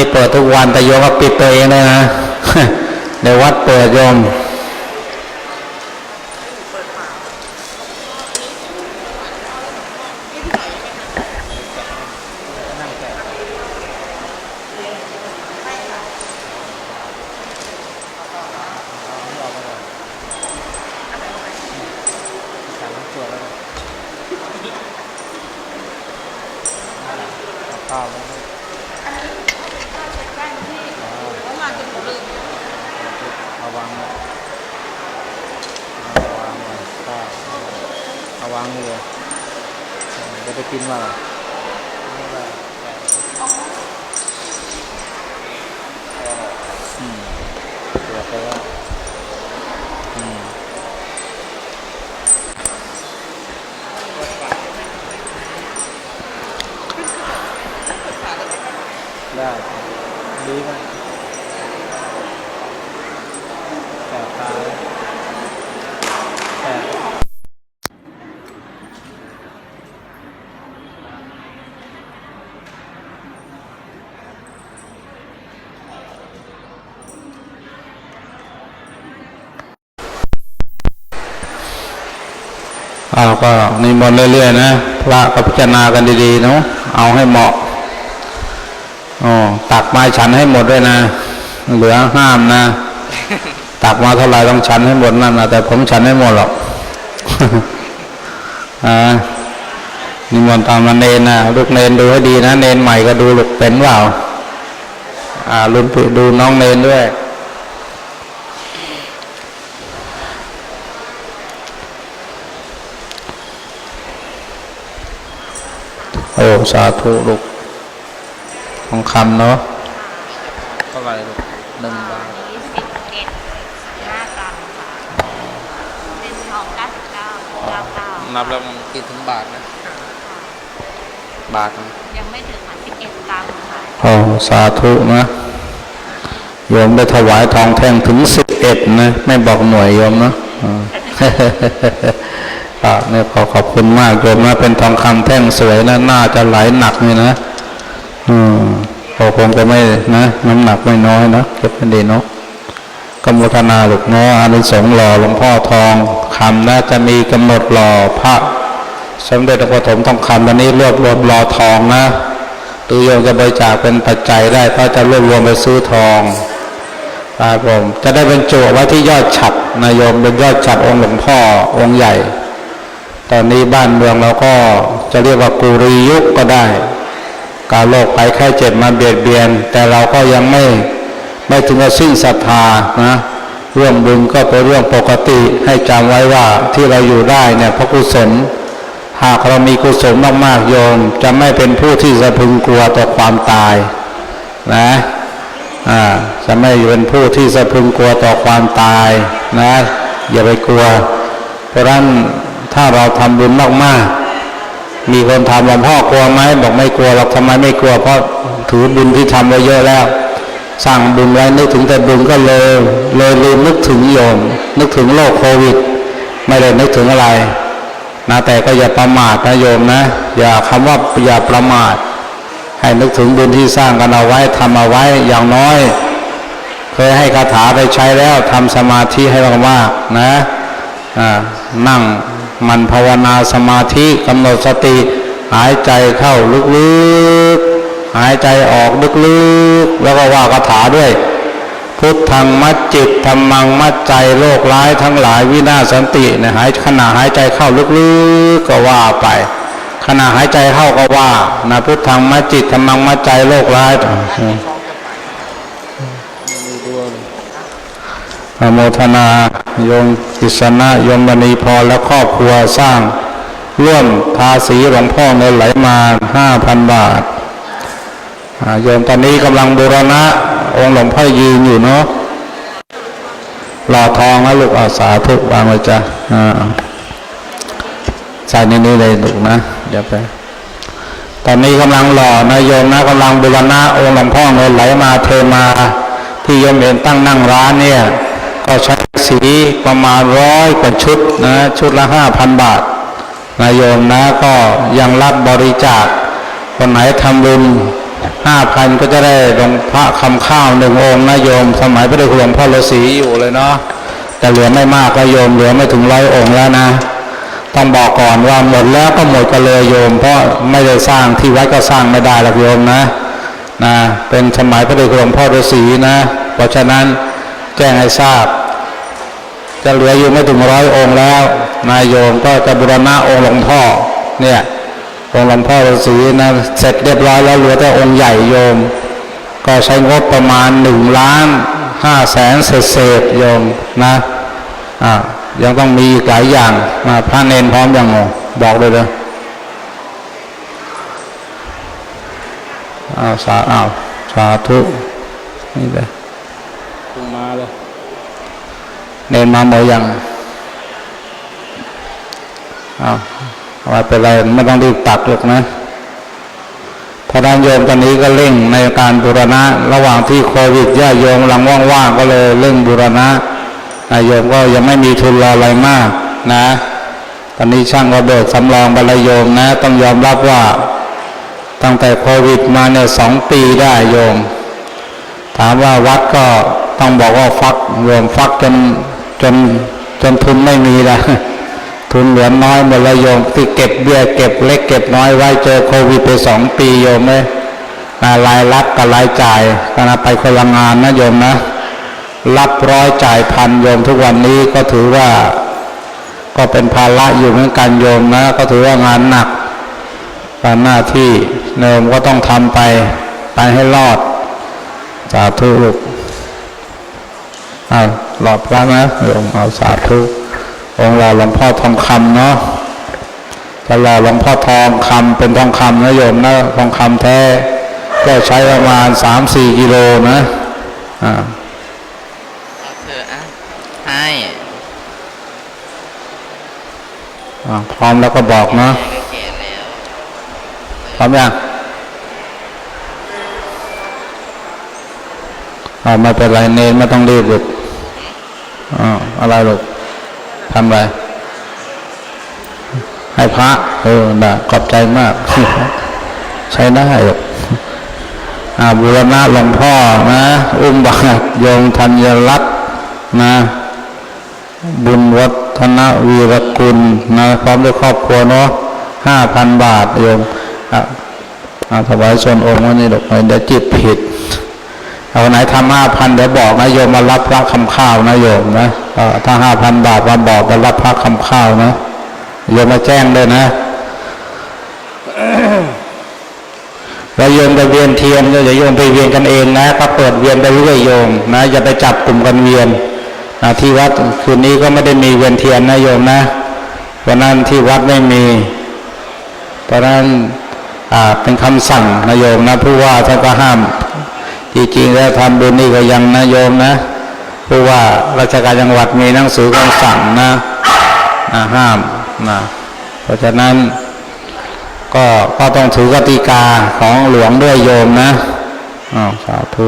นี่เปิดทุกวันแต่โยมก็ปิดตัวเองเลยนะเดี๋ยววัดเปิดโยมนั่งแเอาวางเอาวางไว้ข้าวเอาวางเลยจะไปกินว่าอะไรไม่ได้อืมเสียไปแล้วอืมได้ดีไหมบตาเลยแสบ เอาก็นิมนต์เรื่อยๆนะพระก็พิจารณากันดีๆเนาะเอาให้เหมาะอ๋อตักมาฉันให้หมดด้วยนะ เหลือห้ามนะ ตักมาเท่าไหร่ต้องฉันให้หมดนั่นนะแต่ผมฉันไม่หมดหรอกอ่านิมนต์ตามมาเนนนะลูกเนนดูให้ดีนะ เนนใหม่ก็ดูลูกเป็นเปล่าอ่ารุ่นดูน้องเนนด้วย โอ้สาธุลูกทองคำเนาะเท่าไหร่ลูกหนึ่งบาทนี้สิบเอ็ดห้ากรัมค่ะเป็นทองเก้าสิบเก้าเก้าเก้านับแล้วมันกี่ถึงบาทนะ บาทนะยังไม่ถึงค่ะสิบเอ็ดกรัมค่ะโอ้สาธุนะโยมได้ถวายทองแท่งถึงสิบเอ็ดนะ ไม่บอกหน่วยโยมนะ อ่าอ่าเนี่ยขอขอบคุณมากโยมนะเป็นทองคำแท่งสวยนะน่าจะไหลหนักนี่นะอืมก็คงจะไม่นะน้ำหนักไม่น้อยนะเก็บเป็นดีเนาะกำมทนาหลูกเนาะอานิสงส์หล่อหลวงพ่อทองคำน่าจะมีกำหนดหล่อพระสมเด็จพระปฐมทองคำวันนี้รวบรวมหล่อทองนะหรือโยมจะบริจาคเป็นปัจจัยได้ก็จะรวบรวมไปซื้อทองครับผมจะได้เป็นจุไว้ที่ยอดฉัดนายโยมเป็นยอดฉัดองค์หลวงพ่อองค์ใหญ่ ตอนนี้บ้านเมืองเราก็จะเรียกว่ากุรียุคก็ได้ การโรคภัยไข้เจ็บมาเบียดเบียน แต่เราก็ยังไม่ไม่ถึงกับสิ้นศรัทธานะเรื่องบุญก็เป็นเรื่องปกติให้จำไว้ว่าที่เราอยู่ได้เนี่ยเพราะกุศล หากเรามีกุศลมากๆโยม จะไม่เป็นผู้ที่สะพึงกลัวต่อความตายนะอ่าจะไม่เป็นผู้ที่สะพึงกลัวต่อความตายนะอย่าไปกลัว เพราะนั้น ถ้าเราทำบุญมากๆ มีคนถามหลวงพ่อกลัวไหมบอกไม่กลัวหรอกทำไมไม่กลัวเพราะถือบุญที่ทำไว้เยอะแล้ว สร้างบุญไว้นึกถึงแต่บุญก็เลยเลยลืมนึกถึงโยม นึกถึงโรคโควิด ไม่ได้นึกถึงอะไรนะแต่ก็อย่าประมาทนะโยมนะ อย่าคำว่าอย่าประมาท ให้นึกถึงบุญที่สร้างกันเอาไว้ทำเอาไว้อย่างน้อย เคยให้คาถาไปใช้แล้วทำสมาธิให้มากๆนะนั่ง มันภาวนาสมาธิกำหนดสติ หายใจเข้าลึกๆ หายใจออกลึกๆ แล้วก็ว่าคาถาด้วย พุทธังมัดจิตธรรมังมัดใจโรคร้ายทั้งหลายวินาศสันตินะหายขณะหายใจเข้าลึกๆ ก็ว่าไป ขณะหายใจเข้าก็ว่านะพุทธังมัดจิตธรรมังมัดใจโรคร้าย อนุโมทนาโยมกิษณะโยมมณีพรและครอบครัวสร้าง ร่วมทาสีหลวงพ่อเงินไหลมาห้าพันบาทอาโยมตอนนี้กำลังบูรณะ องค์หลวงพ่อยืนอยู่เนาะหล่อทองแล้วลูกอาสาธุกวางไว้จ้ะใส่ในนี้เลยลูกนะ เดี๋ยวไป ตอนนี้กำลังหล่อนะโยมนะกำลังบูรณะ องค์หลวงพ่อเงินไหลมาเทมา ที่โยมเห็นตั้งนั่งร้านเนี่ย ก็ใช้สีประมาณร้อยกว่าชุดนะชุดละห้าพันบาทนะโยมนะก็ยังรับบริจาคคนไหนทำบุญห้าพันก็จะได้หลวงพระคำข้าวหนึ่งองค์นะโยม สมัยพระเดชหลวงพ่อฤาษีอยู่เลยเนาะแต่เหลือไม่มากก็โยมเหลือไม่ถึงร้อยองค์แล้วนะ ต้องบอกก่อนว่าหมดแล้วก็หมดกันเลยโยม เพราะไม่ได้สร้างที่วัดก็สร้างไม่ได้หรอกโยมนะนะเป็นสมัยพระเดชหลวงพ่อฤาษีนะ เพราะฉะนั้นแจ้งให้ทราบ จะเหลืออยู่ไม่ถึงร้อยองค์แล้ว นายโยมก็จะบูรณะองค์หลวงพ่อเนี่ยองค์หลวงพ่อฤาษีนะเสร็จเรียบร้อยแล้วเหลือแต่องค์ใหญ่โยม ก็ใช้งบประมาณหนึ่งล้านห้าแสนเศษๆโยมนะอ่ายังต้องมีหลายอย่างมาพระเนนพร้อมอยังงบอกเลยเลยอ้าวสาอ้าวสาธุนี่เลย คุณมาเลย เนนมาหมดยังอ้าวเอาเป็นไรไม่ต้องรีบตักหรอกนะพระดานโยมตอนนี้ก็เร่งในการบูรณะ ระหว่างที่โควิดญาโยมกำลังว่างๆก็เลยเร่งบูรณะนายโยมก็ยังไม่มีทุนรออะไรมากนะ ตอนนี้ช่างระเบิดสำรองบรรยโยมนะ ต้องยอมรับว่าตั้งแต่โควิดมาเนี่ยสองปีได้โยม ถามว่าวัดก็ต้องบอกว่าฟักรวมฟักจน จนจนทุนไม่มีล้วทุนเหลือน้อยหมดล้วโยมที่เก็บเบี้ยเก็บเล็กเก็บน้อยไว้เจอโควิดไปสองปีโยมเลยรายรับกับรายจ่ายก็นะไปคนละงานนะโยมนะ รับร้อยจ่ายพันโยมทุกวันนี้ก็ถือว่า ก็เป็นภาระอยู่เหมือนกันโยมนะ ก็ถือว่างานหนักการหน้าที่โยมก็ต้องทำไปไปให้รอดสาธุลูกเอา หลอดพระนะโยมเอาสาธุองค์หล่อหลวงพ่อทองคำเนาะจะหล่อหลวงพ่อทองคำเป็นทองคำนะโยมนะทองคำแท้ ก็ใช้ประมาณสามสี่กิโลนะอ่าเอาเถอะอะให้อ่าพร้อมแล้วก็บอกเนาะก็เกณฑ์แล้วพร้อมยังอ่าไม่เป็นไรเนนไม่ต้องรีบลูก อ่าอะไรลูกทำอะไร ให้พระ เออนะขอบใจมาก ใช้ได้ลูกอาบุรณะหลวงพ่อนะ อุ้มบาตโยมธัญรัตน์นะ บุญวัฒนวีรกุลนะพร้อมด้วยครอบครัวเนาะห้าพันบาทโยมอะอะถวายส่วนองค์วันนี้ดอกไม้เดี๋ยวจิตผิด เอาไหนทำห้าพันเดี๋ยวบอกนะโยมมารับพระคำข้าวนะโยมนะถ้าห้าพันบาทมาบอกมารับพระคำข้าวนะโยมมาแจ้งเลยนะแล้วโยมไปเวียนเทียนก็อย่าโยมไปเวียนกันเองนะก็เปิดเวียนไปเรื่อยโยมนะอย่าไปจับกลุ่มกันเวียนนะที่วัดคืนนี้ก็ไม่ได้มีเวียนเทียนนะโยมนะวันนั้นที่วัดไม่มี เพราะนั้นเป็นคำสั่งนะโยมนะผู้ว่าท่านก็ห้าม จริงๆแล้วทำบุญนี่ก็ยังนะโยมนะผู้ว่าราชการจังหวัดมีหนังสือคำสั่งนะนะห้ามนะเพราะฉะนั้นก็ก็ต้องถือกติกาของหลวงด้วยโยมนะอ้าวสาธุ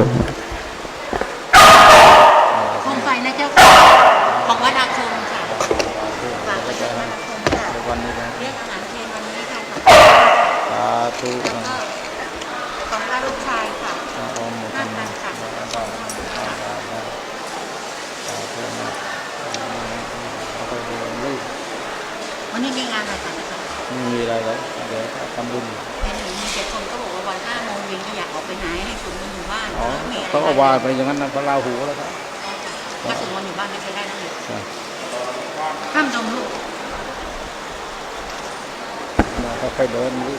โคมไฟนะเจ้าค่ะของวัดอาคมค่ะฝากไปจากวัดอาคมค่ะเรียกอาหารเพลนวันนี้ค่ะขอบคุณค่ะสาธุแล้วก็ของพระลูกชาย วันนี้มีงานอะไรคะอาจารย์ไม่มีอะไรแล้วเดี๋ยวทำบุญเห็นมีแต่คนก็บอกว่าวันห้าโมงเย็นก็อยากออกไปไหนให้สวดมนอยู่บ้านอ๋อมีอะไรเขาก็วาไปอย่างนั้นนะพระราหูแล้วครับถ้าสวดมนต์อยู่บ้านไม่ใช่ได้นะเด็กห้ามดมลูกค่อยๆเดินนี่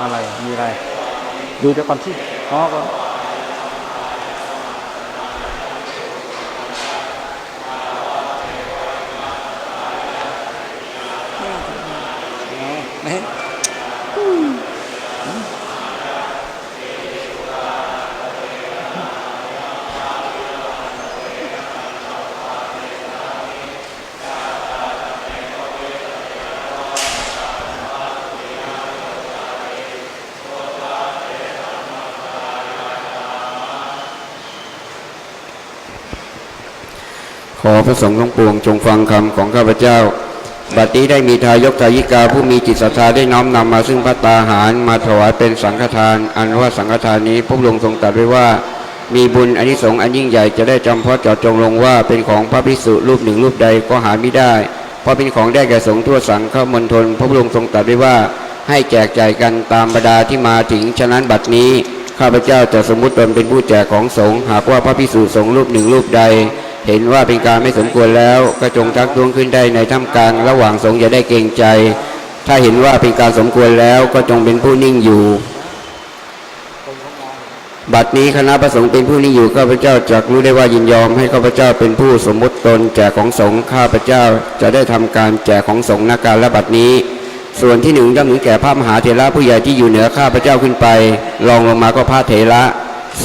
อะไรมีอะไร ดูจากความที่อ๋อ พระสงฆ์ทั้งปวงจงฟังคำของข้าพเจ้า บัดนี้ได้มีทายกทายิกาผู้มีจิตศรัทธาได้น้อมนำมาซึ่งพระตาหารมาถวายเป็นสังฆทาน อันว่าสังฆทานนี้พระองค์ทรงตรัสไว้ว่า มีบุญอนิสงส์อันยิ่งใหญ่จะได้จำเพาะเจาะจงลงว่าเป็นของพระภิกษุรูปหนึ่งรูปใดก็หาไม่ได้ เพราะเป็นของได้แก่สงฆ์ทั่วสังฆมณฑลพระองค์ทรงตรัสไว้ว่าให้แจกจ่ายกันตามบรรดาที่มาถึงฉะนั้นบัดนี้ข้าพเจ้าจะสมมุติตนเป็นผู้แจกของสงฆ์หากว่าพระภิกษุสงฆ์รูปหนึ่งรูปใด เห็นว่าเป็นการไม่สมควรแล้วก็จงทักท้วงขึ้นได้ในท่ามกลางระหว่างสงฆ์อย่าได้เกรงใจ ถ้าเห็นว่าเป็นการสมควรแล้วก็จงเป็นผู้นิ่งอยู่ บัดนี้คณะประสงค์เป็นผู้นิ่งอยู่ข้าพเจ้าจักรู้ได้ว่ายินยอมให้ข้าพเจ้าเป็นผู้สมมุติตนแจกของสงฆ์ข้าพเจ้าจะได้ทำการแจกของสงฆ์นาการและบัดนี้ ส่วนที่หนึ่งย่อมถึงแก่พระมหาเถระผู้ใหญ่ที่อยู่เหนือข้าพเจ้าขึ้นไปรองลงมาก็พระเถระ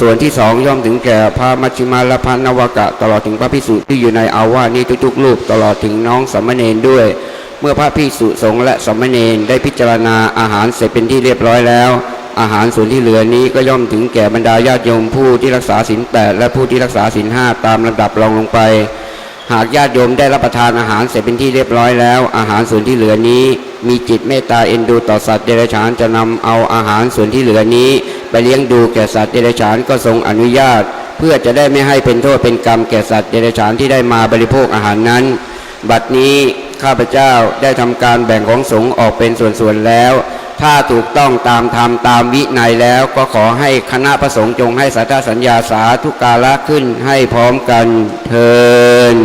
ส่วนที่สองย่อมถึงแก่พระมัชฌิมาและพระนวกะ ตลอดถึงพระพิสุที่อยู่ในอาวาสนี้ทุกๆรูปตลอดถึงน้องสัมมเนนด้วย เมื่อพระพิสุสงฆ์และสัมมเนนได้พิจารณาอาหารเสร็จเป็นที่เรียบร้อยแล้ว อาหารส่วนที่เหลือนี้ก็ย่อมถึงแก่บรรดาญาติโยมผู้ที่รักษาศีลแปดและผู้ที่รักษาศีลห้าตามลำดับรองลงไป หากญาติโยมได้รับประทานอาหารเสร็จเป็นที่เรียบร้อยแล้ว อาหารส่วนที่เหลือนี้ มีจิตเมตตาเอ็นดูต่อสัตว์เดรัจฉานจะนำเอาอาหารส่วนที่เหลือนี้ ไปเลี้ยงดูแก่สัตว์เดรัจฉานก็ทรงอนุญาต เพื่อจะได้ไม่ให้เป็นโทษเป็นกรรมแก่สัตว์เดรัจฉานที่ได้มาบริโภคอาหารนั้น บัดนี้ข้าพเจ้าได้ทำการแบ่งของสงฆ์ออกเป็นส่วนๆแล้ว ถ้าถูกต้องตามธรรมตามวินัยแล้วก็ขอให้คณะประสงค์จงให้สัทธสัญญาสาธุกาละขึ้นให้พร้อมกันเทิน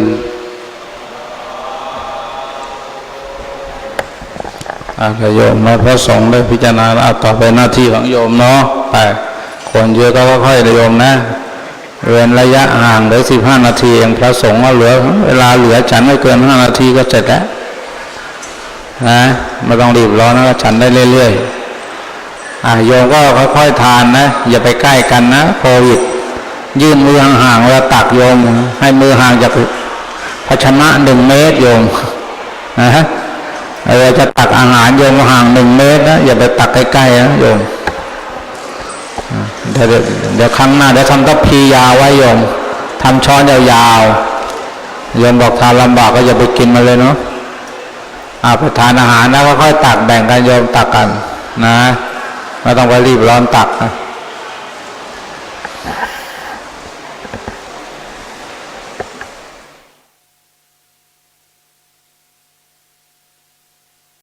อาโยมนะพระสงฆ์ได้พิจารณาแล้วต่อไปหน้าที่ของโยมเนาะไปคนเยอะก็ค่อยๆโยมนะ เว้นระยะห่างเหลือสิบห้านาทีเองพระสงฆ์ก็เหลือ เวลาเหลือฉันไม่เกินห้านาทีก็เสร็จแล้วนะไม่ต้องรีบร้อนนะฉันได้เรื่อยๆอะโยมก็ค่อยๆทานนะ อย่าไปใกล้กันนะโควิดยื่นมือห่างๆเวลาตักโยม ให้มือห่างจากภาชนะหนึ่งเมตรโยมนะฮะ เออจะตักอาหารโยมห่างหนึ่งเมตรนะอย่าไปตักใกล้ๆนะโยมเดี๋ยวเดี๋ยวครั้งหน้าเดี๋ยวทำทัพียาวไว้โยมทำช้อนยาวๆโยมบอกทานลำบากก็อย่าไปกินมาเลยเนาะอาไปทานอาหารแล้วก็ค่อยตักแบ่งกันโยมตักกันนะไม่ต้องไปรีบร้อนตักนะ